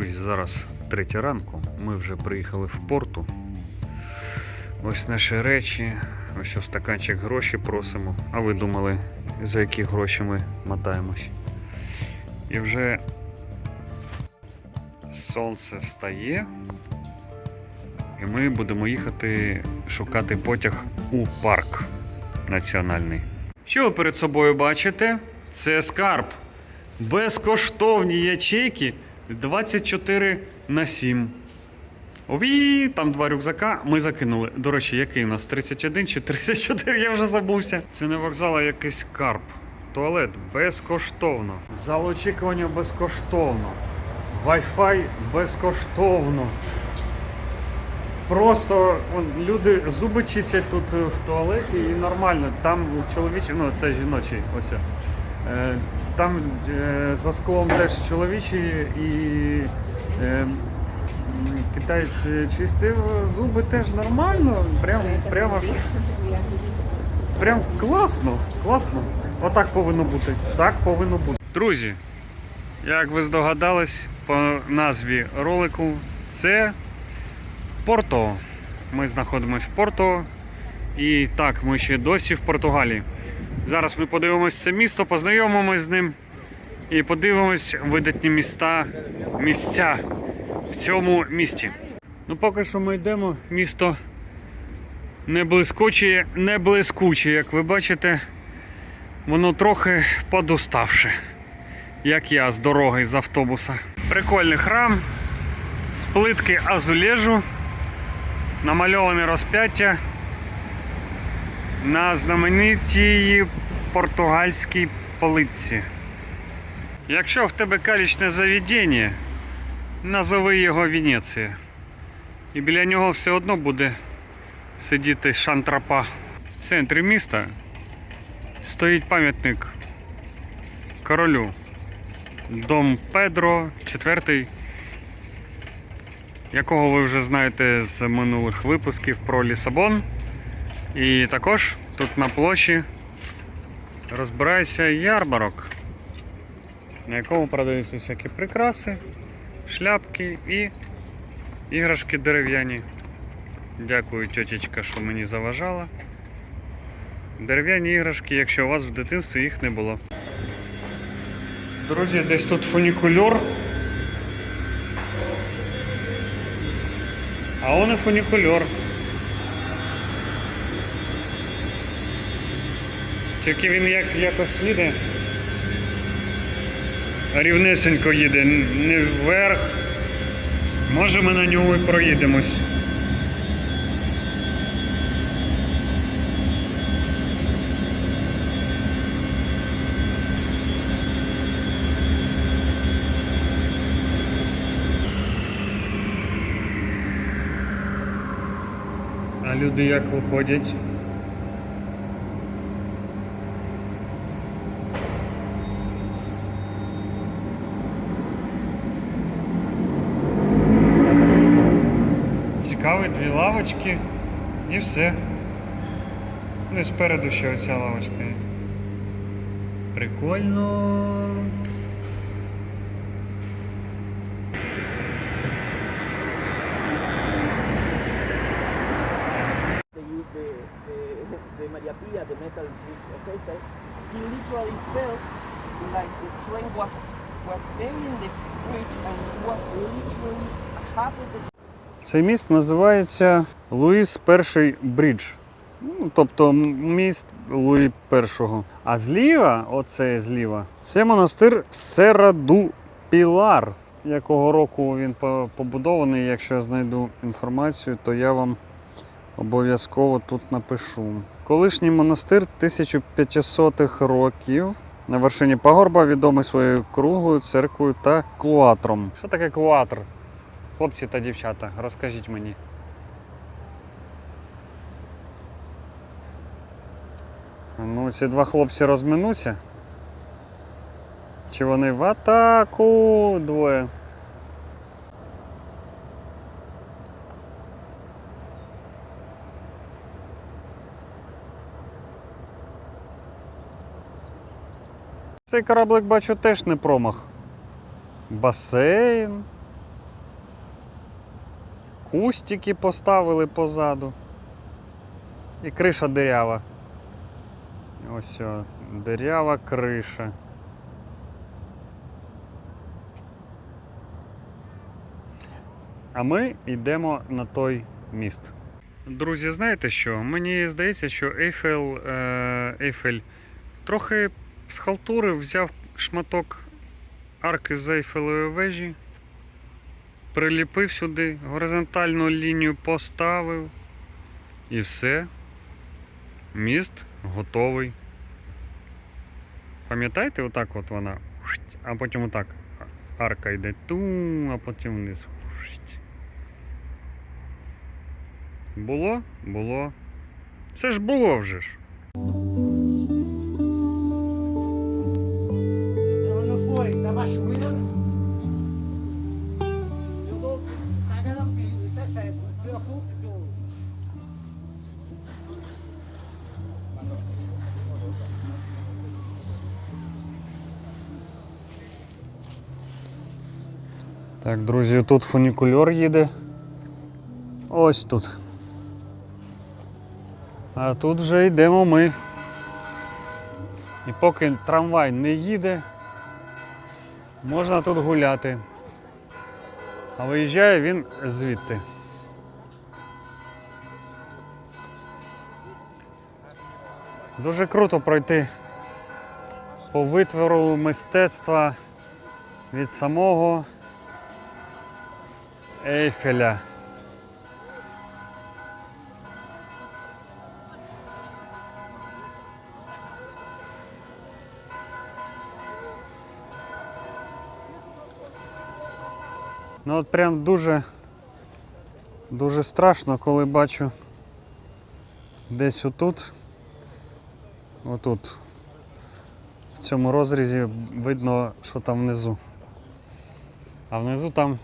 Друзі, зараз третя ранку. Ми вже приїхали в порту. Ось наші речі, ось ось стаканчик гроші просимо. А ви думали, за які гроші ми мотаємось? І вже сонце встає. І ми будемо їхати шукати потяг у парк національний. Що ви перед собою бачите? Це скарб. Безкоштовні ячейки 24 на 7. Ові, там два рюкзака. Ми закинули. До речі, який у нас? 31 чи 34, я вже забувся. Це не вокзал, а якийсь скарб. Туалет безкоштовно. Зал очікування безкоштовно. Wi-Fi безкоштовно. Просто вон, люди зуби чистять тут е, в туалеті і нормально. Там чоловічі, ну це жіночий, ось. Е, там е, за склом теж чоловічі і е, китаєць чистив зуби теж нормально. Прям, прямо, прям класно, класно. Отак повинно бути. Так повинно бути. Друзі, як ви здогадались по назві ролику, це Порто. Ми знаходимося в Порто. І так, ми ще досі в Португалії. Зараз ми подивимось це місто, познайомимось з ним і подивимось видатні міста, місця в цьому місті. Ну, поки що ми йдемо, місто не блискуче, не блискуче, як ви бачите, воно трохи подуставше, як я з дороги з автобуса. Прикольний храм з плитки азулежу, намальоване розп'яття на знаменитій португальській полиці. Якщо в тебе калічне заведення, назови його Венеція. І біля нього все одно буде сидіти шантрапа. В центрі міста стоїть пам'ятник королю. Дом Педро IV, якого ви вже знаєте з минулих випусків про Лісабон. І також тут на площі розбирається ярмарок, на якому продаються всякі прикраси, шляпки і іграшки дерев'яні. Дякую, тьотечка, що мені заважала. Дерев'яні іграшки, якщо у вас в дитинстві їх не було. Друзі, десь тут фунікульор. А он і фунікульор. Тільки він як, якось їде. Рівнесенько їде, не вверх. Може ми на нього і проїдемось. А люди як виходять? Цікаві дві лавочки і все. Ну і спереду ще оця лавочка є. Прикольно. he literally like the train was was the bridge and was literally half of the Цей міст називається Луїс Перший Брідж. Ну, тобто міст Луї Першого. А зліва, оце зліва, це монастир Сераду Пілар. Якого року він побудований, якщо я знайду інформацію, то я вам обов'язково тут напишу. Колишній монастир 1500-х років. На вершині пагорба відомий своєю круглою церквою та клуатром. Що таке клуатр? Хлопці та дівчата, розкажіть мені. Ну, ці два хлопці розминуться. Чи вони в атаку двоє? Цей кораблик бачу теж не промах. Басейн. Кустики поставили позаду. І криша дирява. Ось о, дирява криша. А ми йдемо на той міст. Друзі, знаєте що? Мені здається, що Ейфел, е, Ейфель трохи схалтурив, взяв шматок арки з Ейфелевої вежі, приліпив сюди, горизонтальну лінію поставив і все. Міст готовий. Пам'ятаєте, отак от вона, а потім отак арка йде ту, а потім вниз. Було? Було. Це ж було вже ж. Так, друзі, тут фунікульор їде. Ось тут. А тут вже йдемо ми. І поки трамвай не їде, можна тут гуляти. А виїжджає він звідти. Дуже круто пройти по витвору мистецтва від самого Ейфеля. Ну от прям дуже, дуже страшно, коли бачу десь отут, отут, в цьому розрізі видно, що там внизу. А внизу там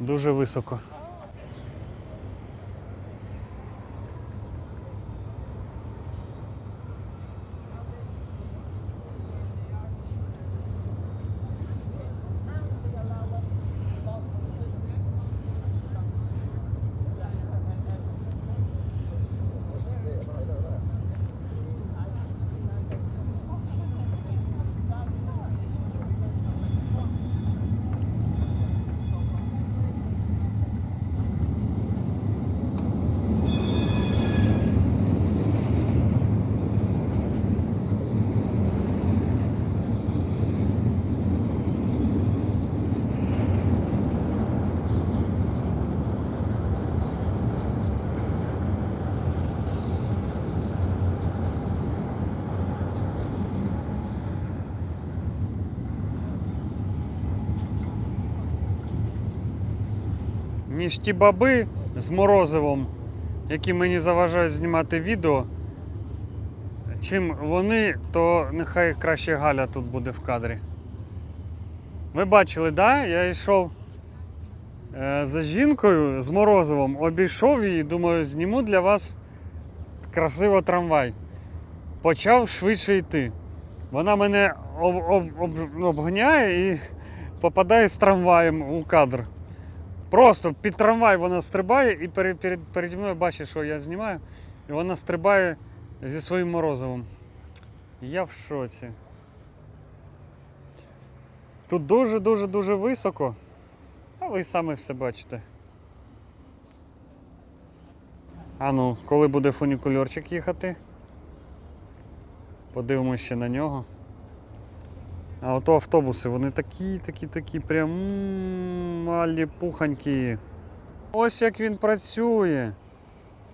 Дуже високо. Ніж ті баби з морозивом, які мені заважають знімати відео. Чим вони, то нехай краще Галя тут буде в кадрі. Ви бачили, да? Я йшов е, за жінкою з морозивом, обійшов її, думаю, зніму для вас красиво трамвай. Почав швидше йти. Вона мене об, об, об, обганяє і попадає з трамваєм у кадр. Просто під трамвай вона стрибає і перед, перед, переді мною бачить, що я знімаю, і вона стрибає зі своїм морозивом. Я в шоці. Тут дуже-дуже дуже високо, а ви самі все бачите. А ну, коли буде фунікульорчик їхати? Подивимося ще на нього. А ото автобуси, вони такі, такі, такі, прям малі пуханькі. Ось як він працює.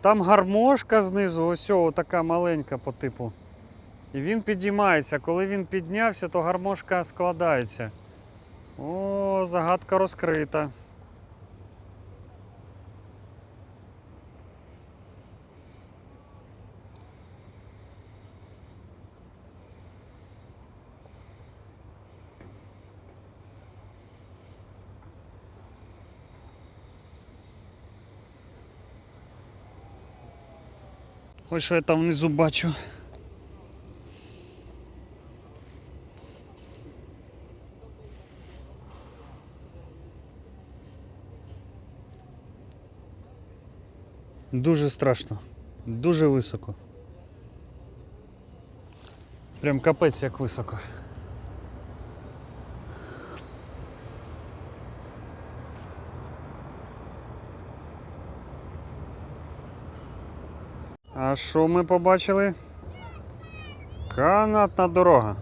Там гармошка знизу, ось така маленька по типу. І він підіймається. Коли він піднявся, то гармошка складається. О, загадка розкрита. Ось що я там внизу бачу. Дуже страшно. Дуже високо. Прям капець як високо. А що ми побачили? Канатна дорога.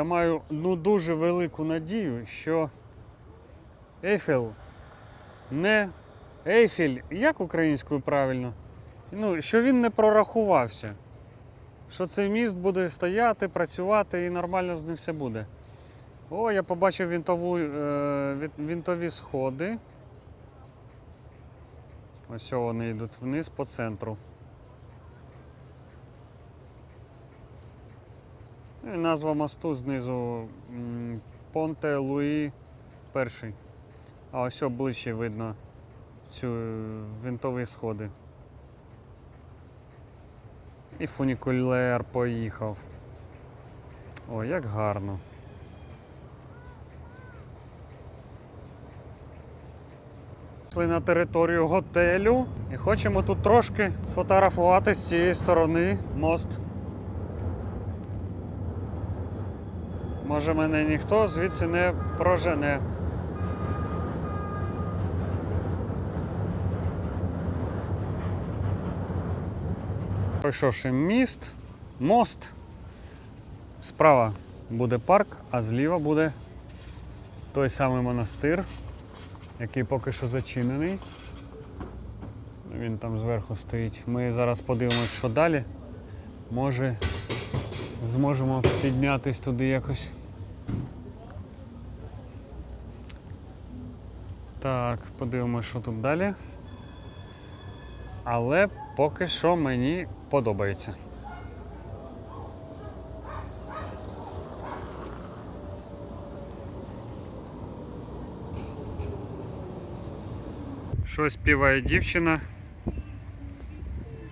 Я маю ну дуже велику надію, що Ейфел не Ейфель, як українською правильно? Ну, що він не прорахувався. Що цей міст буде стояти, працювати і нормально з ним все буде. О, я побачив вінтову, е, вінтові сходи. Ось вони йдуть вниз по центру. Ну і назва мосту знизу Понте Луї перший. А ось ближче видно цю е, винтові сходи. І фунікулер поїхав. О, як гарно. Пішли на територію готелю і хочемо тут трошки сфотографувати з цієї сторони мост. Може мене ніхто звідси не прожене. Пройшовши міст, мост. Справа буде парк, а зліва буде той самий монастир, який поки що зачинений. Він там зверху стоїть. Ми зараз подивимось, що далі. Може зможемо піднятись туди якось. Так, подивимось, що тут далі. Але поки що мені подобається. Щось співає дівчина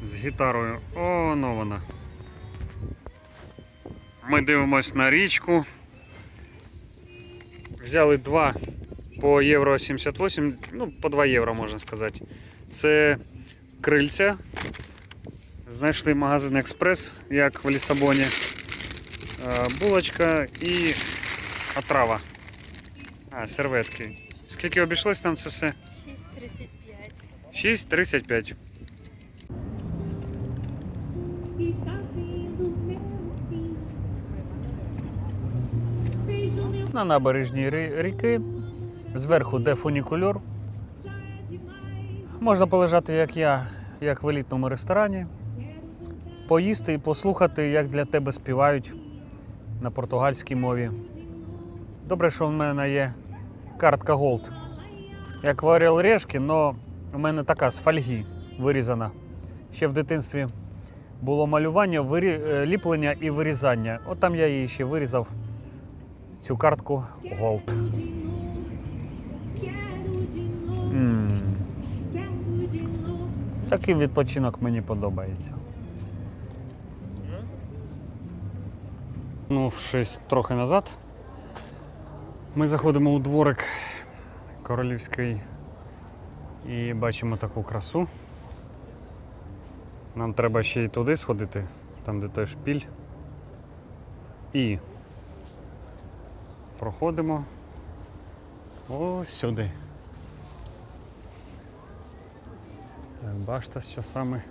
з гітарою. О, ну вона. Ми дивимось на річку. Взяли два по євро 78, ну, по 2 євро можна сказати. Це крильця. Знайшли магазин Експрес, як в Лісабоні. Е, Булочка і отрава. А, серветки. Скільки обійшлось там це все? 6,35. 6,35. E está vindo meu fim. Fez o meu На набережній ріки. Зверху де фунікульор. Можна полежати, як я, як в елітному ресторані. Поїсти і послухати, як для тебе співають на португальській мові. Добре, що в мене є картка Gold. Як в Орел Решки, але у мене така з фольги вирізана. Ще в дитинстві було малювання, вирі... е, ліплення і вирізання. От там я її ще вирізав. Цю картку Gold. Такий відпочинок мені подобається. Ну, щось трохи назад. Ми заходимо у дворик королівський і бачимо таку красу. Нам треба ще й туди сходити, там де той шпіль. І проходимо ось сюди. Башта з часами.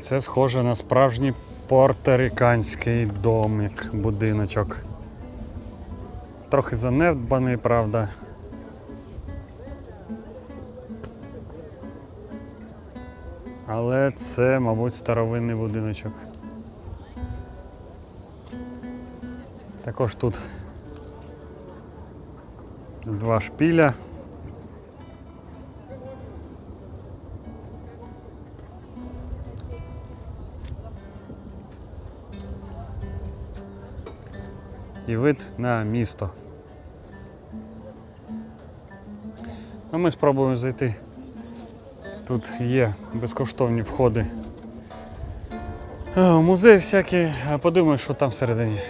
Це схоже на справжній порториканський домик, будиночок. Трохи занедбаний, правда. Але це, мабуть, старовинний будиночок. Також тут два шпіля. І вид на місто. А ми спробуємо зайти. Тут є безкоштовні входи. В Музей всякий, подивимось, що там всередині.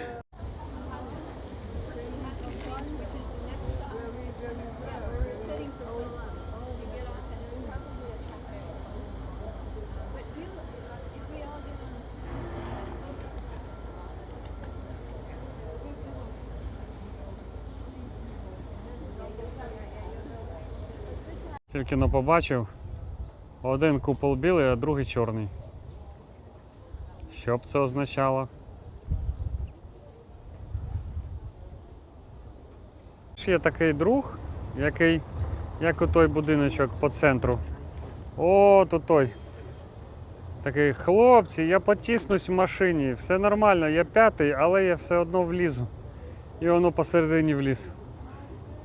Тільки но побачив. Один купол білий, а другий чорний. Що б це означало? Є такий друг, який, як у той будиночок по центру. О, то той. Такий, хлопці, я потіснусь в машині, все нормально, я п'ятий, але я все одно влізу. І воно посередині вліз.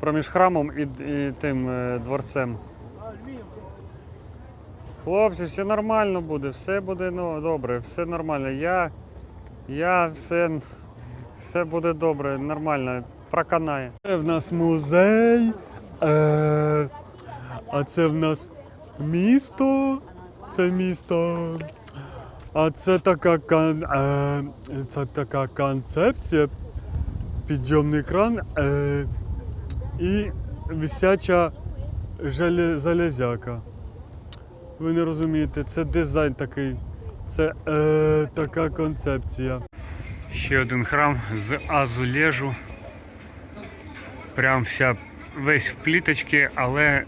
Проміж храмом і, і тим е, дворцем. Хлопці, все нормально буде, все буде ну, добре, все нормально. Я. Я все. Все буде добре, нормально, проканає. Це в нас музей. Е, а це в нас місто. Це місто. А це така кон, е, це така концепція. Підйомний кран е, і висяча желе, залезяка. Ви не розумієте, це дизайн такий. Це е, така концепція. Ще один храм з азулежу. Прям вся весь в пліточки, але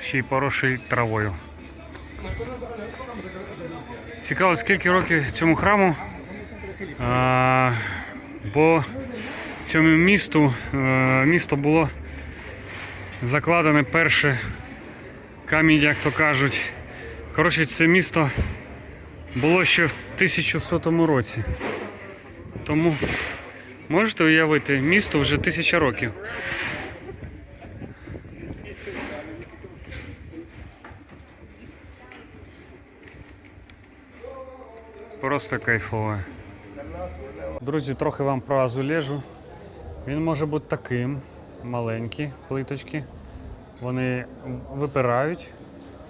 ще й поросший травою. Цікаво, скільки років цьому храму. А, бо цьому місту е, місто було закладене перше камінь, як то кажуть. Коротше, це місто було ще в 1100 році. Тому можете уявити, місто вже тисяча років. Просто кайфове. Друзі, трохи вам про азулежу. Він може бути таким, маленькі плиточки. Вони випирають.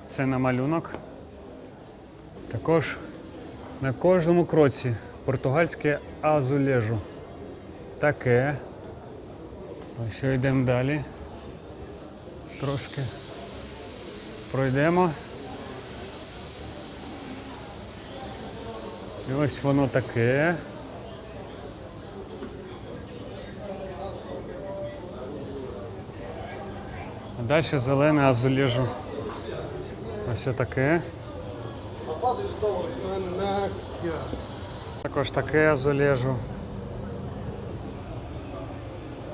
Це на малюнок. Також на кожному кроці португальське азулежу. Таке. Ось що йдемо далі. Трошки пройдемо. І ось воно таке. А далі зелене азулежу. Ось таке. Також таке азулежу.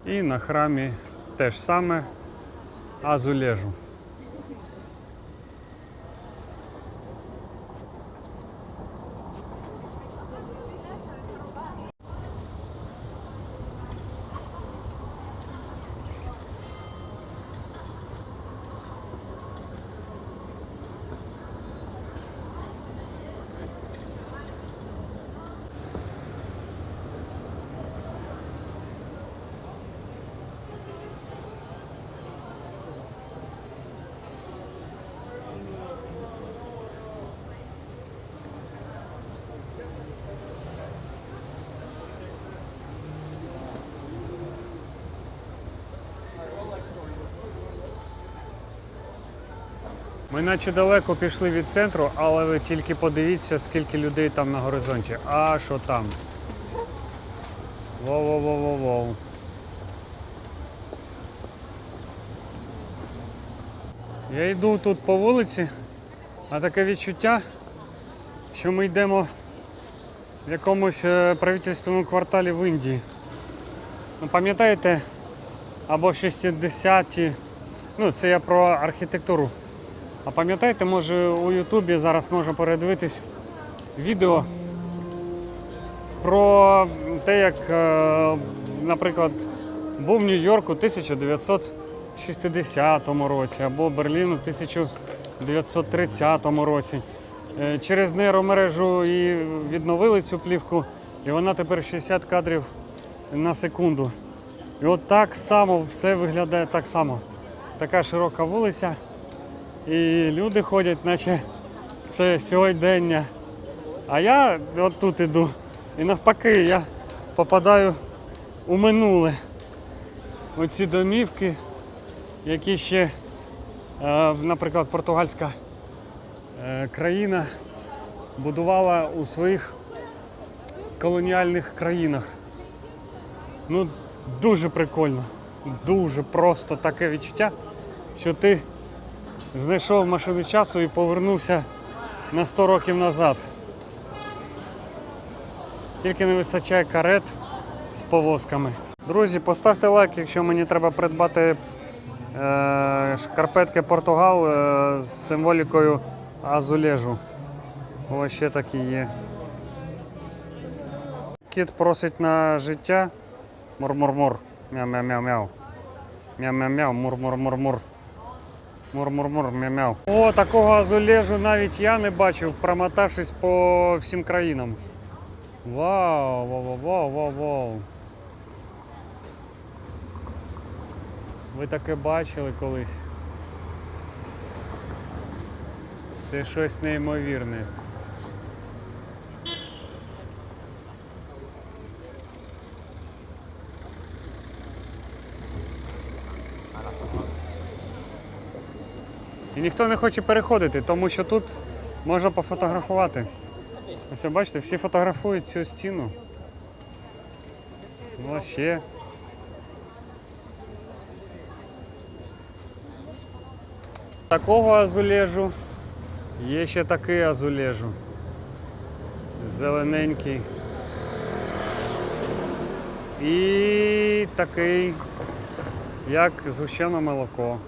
І на храмі теж саме азулежу. Ми наче далеко пішли від центру, але ви тільки подивіться, скільки людей там на горизонті. А що там? Воу-воу-воу-воу. Я йду тут по вулиці, а таке відчуття, що ми йдемо в якомусь е, правительственному кварталі в Індії. Ну, пам'ятаєте, або 60-ті, ну це я про архітектуру. А пам'ятаєте, може у Ютубі зараз можна передивитись відео про те, як, е, наприклад, був Нью-Йорк у 1960 році або Берлін у 1930 році. Е, Через нейромережу і відновили цю плівку, і вона тепер 60 кадрів на секунду. І от так само все виглядає так само. Така широка вулиця, і люди ходять, наче це сьогодення. А я от тут іду. І навпаки, я попадаю у минуле. Оці домівки, які ще, е, наприклад, португальська е, країна будувала у своїх колоніальних країнах. Ну, дуже прикольно. Дуже просто таке відчуття, що ти знайшов машину часу і повернувся на 100 років назад. Тільки не вистачає карет з повозками. Друзі, поставте лайк, якщо мені треба придбати е, шкарпетки Португал е, з символікою азулежу. Ось ще такі є. Кіт просить на життя. Мур-мур-мур. Мяу-мяу-мяу-мяу. Мяу-мяу-мяу, мур-мур-мур-мур. Мур-мур-мур, мяу-мяу. О, такого азулежу навіть я не бачив, промотавшись по всім країнам. Вау, вау, вау, вау, вау. Ви таке бачили колись? Це щось неймовірне. І ніхто не хоче переходити, тому що тут можна пофотографувати. Ось бачите, всі фотографують цю стіну. Ну, ще. Такого азулежу. Є ще такий азулежу. Зелененький. І такий, як згущене молоко.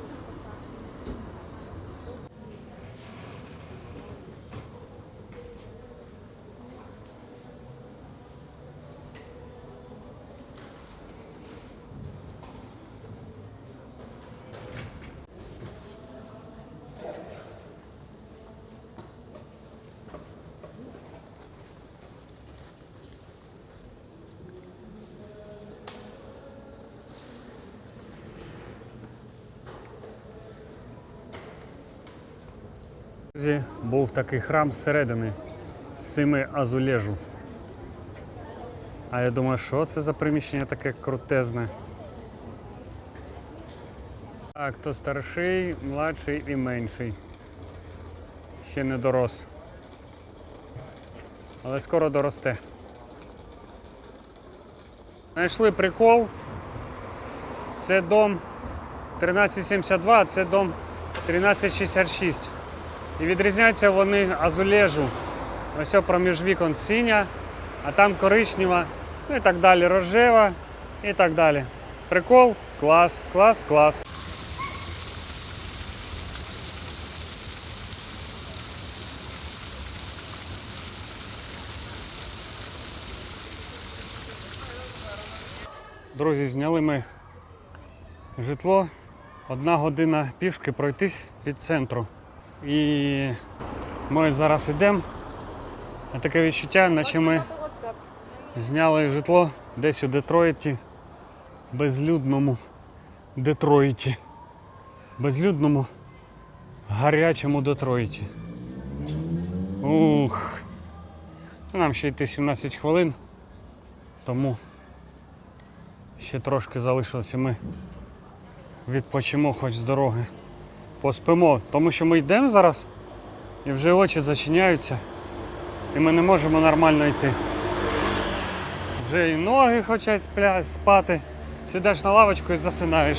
Друзі, був такий храм зсередини з цими азулежу. А я думаю, що це за приміщення таке крутезне. Так, то старший, младший і менший. Ще не дорос. Але скоро доросте. Знайшли прикол. Це дом 1372, а це дом 1366. І відрізняються вони азулежу. Ось проміж вікон синя, а там коричнева, ну і так далі, рожева і так далі. Прикол, клас, клас, клас. Друзі, зняли ми житло. Одна година пішки пройтись від центру. І ми зараз йдемо. Таке відчуття, наче ми зняли житло десь у Детройті, безлюдному Детройті. Безлюдному гарячому Детройті. Ух. Нам ще йти 17 хвилин, тому ще трошки залишилося. Ми відпочимо хоч з дороги поспимо, тому що ми йдемо зараз і вже очі зачиняються, і ми не можемо нормально йти. Вже і ноги хочуть спля- спати, сідаєш на лавочку і засинаєш.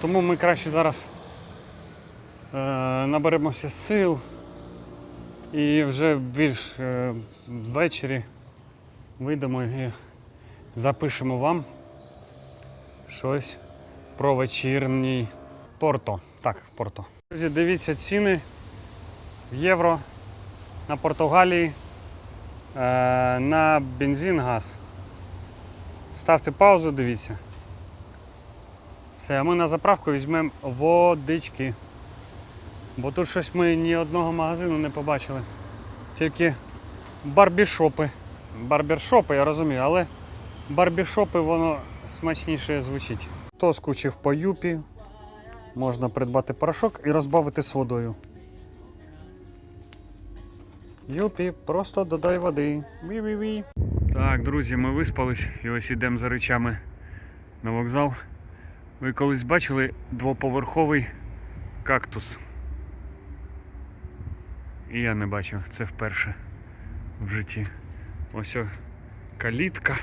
Тому ми краще зараз е, наберемося сил і вже більш е, ввечері вийдемо і запишемо вам щось про вечірній Порто. Так, Порто. Друзі, дивіться ціни в євро на Португалії е, на бензин, газ. Ставте паузу, дивіться. Все, а ми на заправку візьмемо водички. Бо тут щось ми ні одного магазину не побачили. Тільки барбішопи. Барбершопи, я розумію, але барбішопи воно смачніше звучить. Хто скучив по юпі, можна придбати порошок і розбавити з водою. Юпі, просто додай води. Ві-ві-ві. Так, друзі, ми виспались і ось ідемо за речами на вокзал. Ви колись бачили двоповерховий кактус? І я не бачив, це вперше в житті. Ось о калітка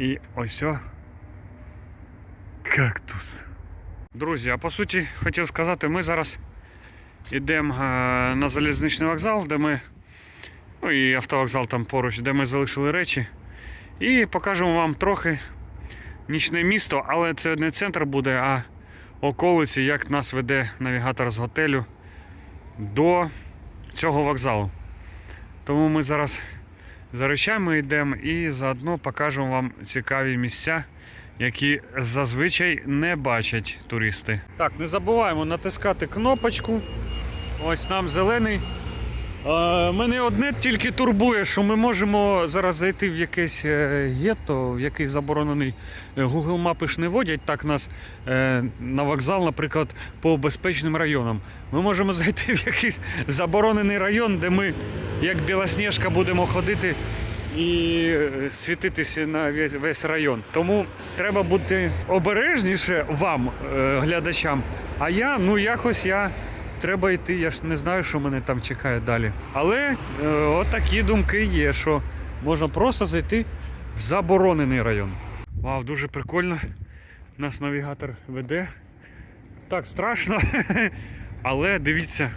і ось о кактус. Друзі, а по суті хотів сказати, ми зараз йдемо на залізничний вокзал, де ми. Ну і автовокзал там поруч, де ми залишили речі. І покажемо вам трохи нічне місто, але це не центр буде, а околиці, як нас веде навігатор з готелю до цього вокзалу. Тому ми зараз за речами йдемо і заодно покажемо вам цікаві місця, які зазвичай не бачать туристи. Так, не забуваємо натискати кнопочку. Ось нам зелений. Е, мене одне тільки турбує, що ми можемо зараз зайти в якесь е, гетто, в який заборонений Е, Google мапи ж не водять так нас на вокзал, наприклад, по безпечним районам. Ми можемо зайти в якийсь заборонений район, де ми, як білосніжка, будемо ходити і світитися на весь, весь район. Тому треба бути обережніше вам, глядачам. А я, ну якось я. Треба йти, я ж не знаю, що мене там чекає далі. Але е, отакі думки є, що можна просто зайти в заборонений район. Вау, дуже прикольно. Нас навігатор веде. Так, страшно. Але дивіться,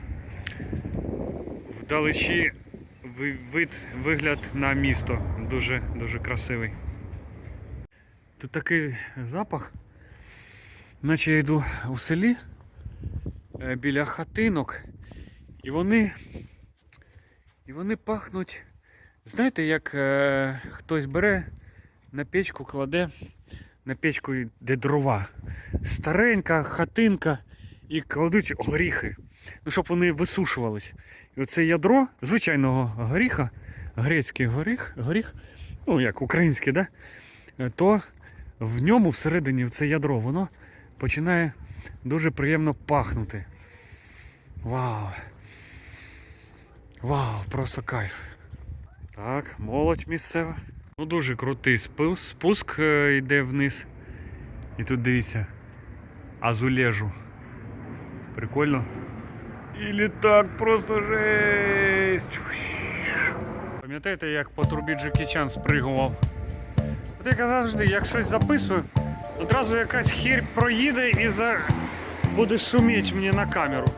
вдалечі вид, вигляд на місто. Дуже, дуже красивий. Тут такий запах, наче я йду у селі біля хатинок, і вони, і вони пахнуть. Знаєте, як е, хтось бере на печку кладе, на печку йде дрова. Старенька хатинка і кладуть горіхи. Ну, щоб вони висушувались. І оце ядро звичайного горіха, грецький горіх, горіх, ну як український, да? Е, то в ньому всередині це ядро, воно починає дуже приємно пахнути. Вау! Вау, просто кайф. Так, молодь місцева. Ну дуже крутий спуск, спуск е, йде вниз. І тут дивіться. Азулежу. Прикольно. І літак просто жесть. Пам'ятаєте, як по трубі Джекі Чан спригував? От я казав завжди, як щось записую, одразу якась хір проїде і за... буде шуміти мені на камеру.